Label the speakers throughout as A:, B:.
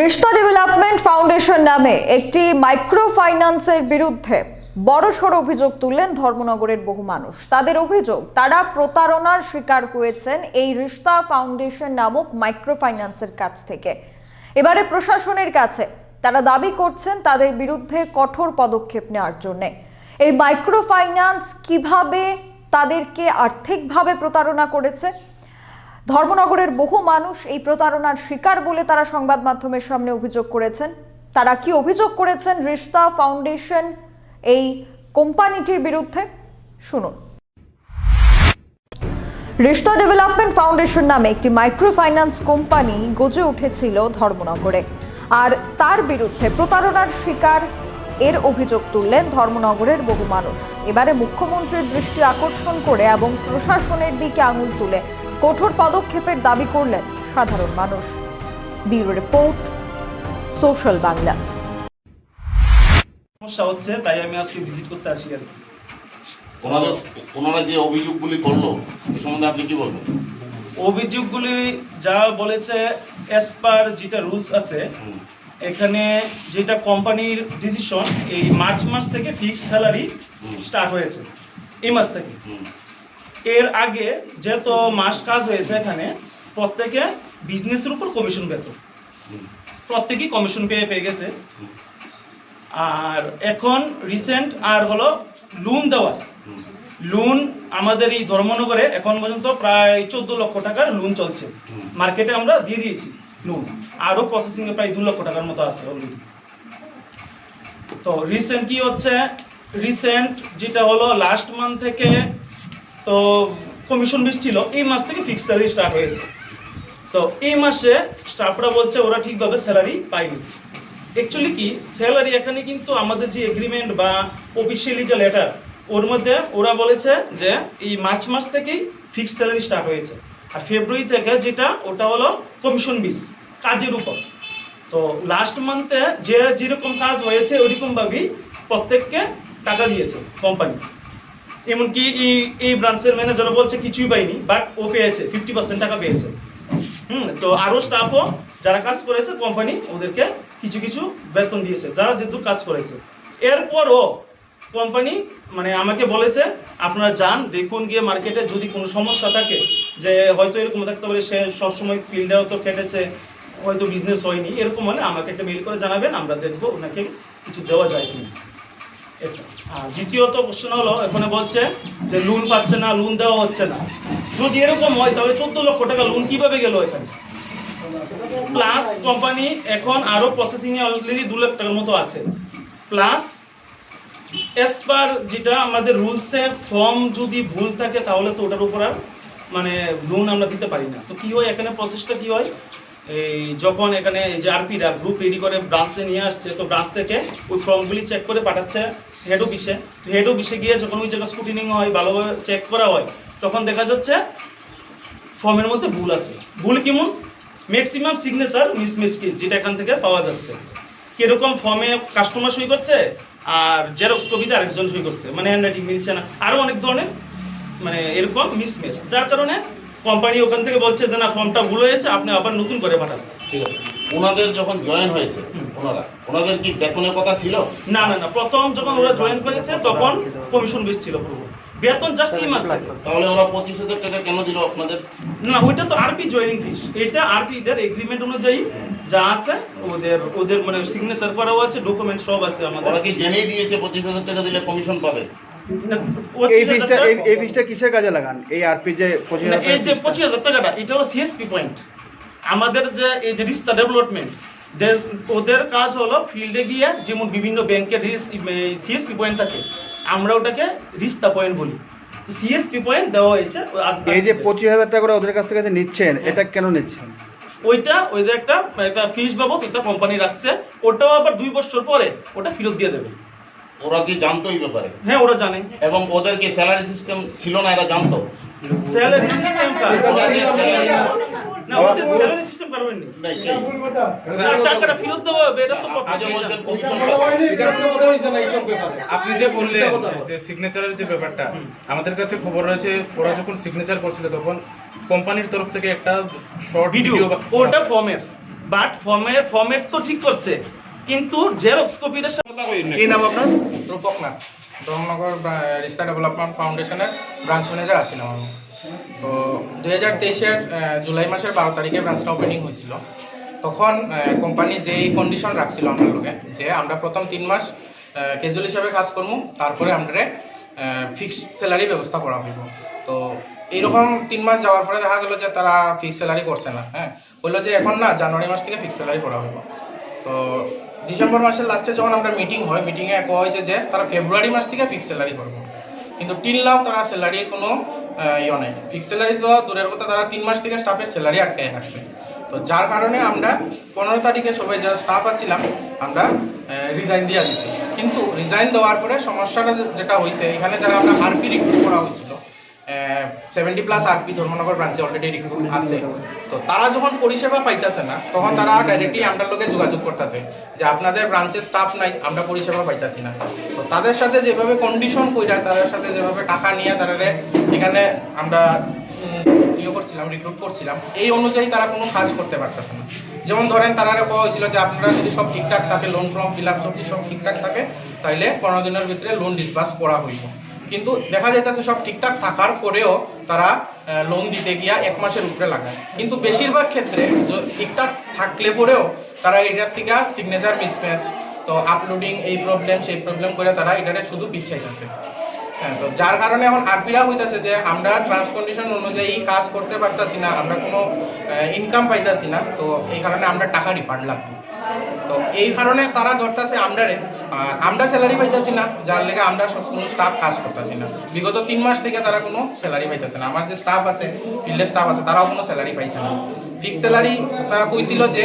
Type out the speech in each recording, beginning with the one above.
A: রিশতা development foundation নামে একটি micro ফাইন্যান্সের বিরুদ্ধে বড়সড় অভিযোগ তুললেন ধর্মনগরের বহু মানুষ। তাদের অভিযোগ, তারা প্রতারণার শিকার হয়েছেন এই রিশতা ফাউন্ডেশন নামক মাইক্রো ফাইন্যান্সের কাছ থেকে। এবারে প্রশাসনের কাছে তারা দাবি করছেন তাদের বিরুদ্ধে কঠোর পদক্ষেপ নেওয়ার জন্যে। এই মাইক্রো ফাইন্যান্স কীভাবে তাদেরকে আর্থিকভাবে প্রতারণা করেছে? ধর্মনগরের বহু মানুষ এই প্রতারণার শিকার বলে তারা সংবাদ মাধ্যমের সামনে অভিযোগ করেছেন। তারা কি অভিযোগ করেছেন? রিশতা ফাউন্ডেশন এই কোম্পানিটির বিরুদ্ধে? শুনুন। রিশতা ডেভেলপমেন্ট ফাউন্ডেশন নামে একটি মাইক্রো ফাইন্যান্স কোম্পানি গজে উঠেছিল ধর্মনগরে। আর তার বিরুদ্ধে প্রতারণার শিকার এর অভিযোগ তুললেন ধর্মনগরের বহু মানুষ। এবারে মুখ্যমন্ত্রীর দৃষ্টি আকর্ষণ করে এবং প্রশাসনের দিকে আঙুল তুলে কঠোর পদক্ষেপের দাবি করলেন সাধারণ মানুষ। Bureau report social Bangla.
B: সমস্যা হচ্ছে তাই আমি আজকে ভিজিট করতে আসি আর কি।
C: ওনারা ওনারা যে অভিযোগগুলি করল এ সম্বন্ধে আপনি কি বলবেন?
B: অভিযোগগুলি যা বলেছে অ্যাজ পার যেটা রুলস আছে এখানে যেটা কোম্পানির ডিসিশন এই মার্চ মাস থেকে ফিক্সড স্যালারি স্টার্ট হয়েছে এই মাস থেকে। এর আগে যেহেতু মাস কাজ হয়েছে এখানে, প্রত্যেকে বিজনেসের উপর কমিশন পেত। প্রত্যেকেই কমিশন পেয়ে পেয়ে গেছে। আর এখন রিসেন্ট আর হলো লোন দেওয়া। লোন আমাদের এই ধর্মনগরে এখন পর্যন্ত প্রায় চোদ্দ লক্ষ টাকার লোন চলছে। মার্কেটে আমরা দিয়ে দিয়েছি লোন আরও প্রসেসিং এ প্রায় দু লক্ষ টাকার মতো আছে অলরেডি তো রিসেন্ট কি হচ্ছে? রিসেন্ট যেটা হলো লাস্ট মান্থ থেকে তো কমিশন বেশ ছিল এই মাস থেকে ফিক্স স্যালারি স্টার্ট হয়েছে। তো এই মাসে স্টাফরা বলছে ওরা ঠিকভাবে স্যালারি পায়নি। অ্যাকচুয়ালি কি স্যালারি এখানে কিন্তু আমাদের যে এগ্রিমেন্ট বা অফিসিয়ালি যে লেটার ওর মধ্যে ওরা বলেছে যে এই মার্চ মাস থেকেই ফিক্সড স্যালারি স্টার্ট হয়েছে। আর ফেব্রুয়ারি থেকে যেটা, ওটা হলো কমিশন বিস কাজের উপর। তো লাস্ট মান্থে যে যেরকম কাজ হয়েছে ওইরকম ভাবেই প্রত্যেককে টাকা দিয়েছে কোম্পানি এমনকি এই এই ব্রাঞ্চের ম্যানেজারও বলছে কিছুই পাইনি বাট ও পেয়েছে ফিফটি পার্সেন্ট টাকা পেয়েছে। হুম, তো আরও স্টাফও যারা কাজ করেছে কোম্পানি ওদেরকে কিছু কিছু বেতন দিয়েছে, যারা যেহেতু কাজ করেছে। এরপরও কোম্পানি মানে আমাকে বলেছে, আপনারা যান, দেখুন গিয়ে মার্কেটে যদি কোনো সমস্যা থাকে, যে হয়তো এরকম থাকতে পারে, সে সবসময় ফিল্ডেও তো কেটেছে হয়তো বিজনেস হয়নি, এরকম হলে আমাকে একটা মেল করে জানাবেন, আমরা দেখব ওনাকে কিছু দেওয়া যায় কিনা। দ্বিতীয়ত প্রশ্ন হলো, এখানে বলছে যে লোন পাচ্ছে না লোন দেওয়া হচ্ছে না। যদি এরকম হয়, তাহলে চোদ্দ লক্ষ টাকা লোন কীভাবে গেল এখানে? প্লাস কোম্পানি এখন আরও প্রসেসিং অলরেডি দু লাখ টাকার মতো আছে। প্লাস এস পার যেটা আমাদের রুলসে ফর্ম যদি ভুল থাকে, তাহলে তো ওটার উপর আর মানে লোন আমরা দিতে পারি না। তো কি হয়, এখানে প্রসেসটা কি হয়? এই যখন এখানে যে আরপিরা গ্রুপ রেডি করে ব্রাঞ্চে নিয়ে আসছে, তো ব্রাঞ্চ থেকে ওই ফর্মগুলি চেক করে পাঠাচ্ছে হেড অফিসে তো হেড অফিসে গিয়ে যখন ওই জায়গায় স্কুটিনিং হয়, ভালোভাবে চেক করা হয়, তখন দেখা যাচ্ছে ফর্মের মধ্যে ভুল আছে। ভুল কেমন? ম্যাক্সিমাম সিগনেচার মিসমিস কেস যেটা এখান থেকে পাওয়া যাচ্ছে। কীরকম ফর্মে কাস্টমার সই করছে আর জেরক্স কপিতে আরেকজন সই করছে। মানে হ্যান্ডরাইটিং মিলছে না। আরও অনেক ধরনের মানে এরকম মিসমেস যার কারণে কোম্পানি ওখান থেকে বলছে যে না ফর্মটা ভুল হয়েছে আপনি আবার নতুন করে পাঠান।
C: ঠিক আছে। ওনাদের যখন জয়েন হয়েছে ওনারা ওনাদের কি বেতনের কথা ছিল?
B: না না না প্রথম যখন ওরা জয়েন করেছে তখন কমিশন বেস ছিল পুরো। বেতন জাস্ট এই মাস থেকে।
C: তাহলে ওরা পঁচিশ হাজার টাকা কেন দিল আপনাদের?
B: না ওইটা তো আরপি জয়েনিং ফিস এটা আরপি দের এগ্রিমেন্ট অনুযায়ী যা আছে ওদের ওদের মানে সিগনেচার করাও আছে ডকুমেন্ট সব আছে আমাদের।
C: ওরা কি জেনেই দিয়েছে পঁচিশ হাজার টাকা দিলে কমিশন পাবে?
D: এই ফিসটা এই ফিসটা কিসের কাজে লাগান? এই আরপি যে পঁচিশ
B: এই যে পঁচিশ হাজার টাকাটা এটা হলো সিএসপি পয়েন্ট আমাদের যে এই যে রিস্তা ডেভেলপমেন্ট ওদের কাজ হলো ফিল্ডে গিয়ে যেমন বিভিন্ন ব্যাংকের সিএসপি পয়েন্ট থাকে আমরা ওটাকে রিস্তা পয়েন্ট বলি। তো সিএসপি পয়েন্ট দেওয়া হয়েছে
D: এই যে পঁচিশ হাজার টাকা করে ওদের কাছ থেকে যে নিচ্ছেন এটা কেন নিচ্ছেন?
B: ওইটা ওই যে একটা একটা ফিস বাবদ এটা কোম্পানি রাখছে ওটাও আবার দুই বছর পরে ওটা ফেরত দিয়ে দেবে।
C: ওরা কি জানতো এই ব্যাপারে?
B: হ্যাঁ ওরা জানে।
C: এবং ওদের কি স্যালারি সিস্টেম ছিল না এরা জানতো?
B: স্যালারি সিস্টেম
C: salary-
B: না ওদের স্যালারি সিস্টেম করবেন
C: কি?
B: টাকাটা ফেরত হবে এটা তো
C: আপনি যে
B: প্রত্যেকেই
C: বলছেন কমিশন
E: এটা কোনো কথা হয়েছে না এইসব ব্যাপারে? আপনি যে বললেন যে সিগনেচারের যে ব্যাপারটা আমাদের কাছে খবর রয়েছে ওরা যখন সিগনেচার করছিল তখন কোম্পানির তরফ থেকে একটা শর্ট
B: ভিডিও
E: ভিডিও
B: ওটা ফর্মের বাট ফর্মের ফর্মেট তো ঠিক করছে। কিন্তু জেরক্স কপিটা
D: কি নাম আপনার?
E: রূপক নাথ। ধর্মনগর রিস্তা ডেভেলপমেন্ট ফাউন্ডেশনের ব্রাঞ্চ ম্যানেজার আছিলাম আমি। তো দুই হাজার তেইশের জুলাই মাসের বারো তারিখে ব্রাঞ্চটা ওপেনিং হয়েছিল। তখন কোম্পানি যেই কন্ডিশন রাখছিল আমরা লোকে যে আমরা প্রথম তিন মাস ক্যাজুয়াল হিসাবে কাজ করব তারপরে আমরা ফিক্সড স্যালারি ব্যবস্থা করা হইব। তো এইরকম তিন মাস যাওয়ার পরে দেখা গেল যে তারা ফিক্সড স্যালারি করছে না হ্যাঁ? বলল যে এখন না জানুয়ারি মাস থেকে ফিক্সড স্যালারি করা হইব। তো ডিসেম্বর মাসের লাস্টে যখন আমরা মিটিং হয় মিটিংয়ে কোয়া হয়েছে যে তারা ফেব্রুয়ারি মাস থেকে ফিক্স স্যালারি করবে। কিন্তু টিল নাও তারা স্যালারির কোনো ইয়ে নেই। ফিক্স স্যালারি তো দূরের কথা, তারা তিন মাস থেকে স্টাফের স্যালারি আটকে রাখছে। তো যার কারণে আমরা পনেরো তারিখে সবাই যারা স্টাফ আছিলাম, আমরা রিজাইন দিয়ে দিছি। কিন্তু রিজাইন দেওয়ার পরে সমস্যাটা যেটা হয়েছে এখানে যারা আমরা আরপি রিক্রুট করা হয়েছিল সেভেন্টি প্লাস আরপি ধর্মনগর ব্রাঞ্চে অলরেডি রিক্রুট আছে। তো তারা যখন পরিষেবা পাইতেছে না, তখন তারা ডাইরেক্টলি আমরা লোকে যোগাযোগ করতেছে যে আপনাদের ব্রাঞ্চে স্টাফ নাই, আমরা পরিষেবা পাইতেছি না। তো তাদের সাথে যেভাবে কন্ডিশন কইরা, তাদের সাথে যেভাবে টাকা নিয়ে তারা এখানে আমরা ইয়ে করছিলাম রিক্রুট করছিলাম, এই অনুযায়ী তারা কোনো কাজ করতে পারতেছে না। যেমন ধরেন তারা কোয়া হয়েছিল যে আপনারা যদি সব ঠিকঠাক থাকে লোন ফর্ম ফিল আপ সব সব ঠিকঠাক থাকে তাহলে পনেরো দিনের ভিতরে লোন ডিসবার্স করা হইব। কিন্তু দেখা যাইতেছে সব ঠিকঠাক থাকার পরেও তারা লোন দিতে গিয়া এক মাসের উপরে লাগায়। কিন্তু বেশিরভাগ ক্ষেত্রে ঠিকঠাক থাকলে পরেও তারা এটার থেকে সিগনেচার মিসম্যাচ তো আপলোডিং এই প্রবলেম সেই প্রবলেম করে তারা এটারে শুধু পিছাইতেছে। হ্যাঁ তো যার কারণে এখন আরপিরা হইতাছে যে আমরা ট্রান্স কন্ডিশন অনুযায়ী কাজ করতে পারতাছি না, আমরা কোনো ইনকাম পাইতাছি না, তো এই কারণে আমরা টাকা রিফান্ড লাগবে। তো এই কারণে তারা ধরতেছে আমরারে আমরা স্যালারি পাইতেছি না, যার লেগে আমরা কোনো স্টাফ কাজ করতেছি না। বিগত তিন মাস থেকে তারা কোনো স্যালারি পাইতেছে না। আমার যে স্টাফ আছে ফিল্ডের স্টাফ আছে, তারাও কোনো স্যালারি পাইছে না। ফিক্স স্যালারি তারা কইছিল যে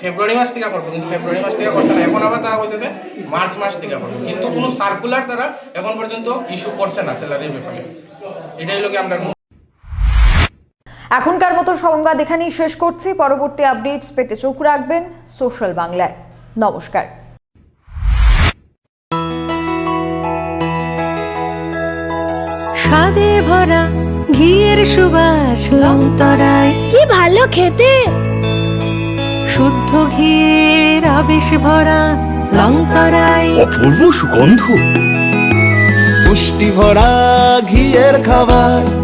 E: ফেব্রুয়ারি মাস থেকে করব, কিন্তু ফেব্রুয়ারি মাস থেকে করছে না। এখন আবার তারা কইতেছে মার্চ মাস থেকে করব। কিন্তু কোনো সার্কুলার তারা এখন পর্যন্ত ইস্যু করছে না স্যালারির ব্যাপারে। এটাই লোকে আমরা
A: এখনকার মতো সংবাদ এখানেই শেষ করছি। পরবর্তী আপডেটস পেতে চোখ রাখবেন সোশ্যাল বাংলায়। নমস্কার।
F: স্বাদে ভরা ঘিয়ের সুবাস লংতরায়।
G: কি ভালো খেতে!
F: শুদ্ধ ঘিয়ের আবেশ ভরা লংতরায়।
H: অপূর্ব সুগন্ধ। পুষ্টি ভরা ঘিয়ের খাবার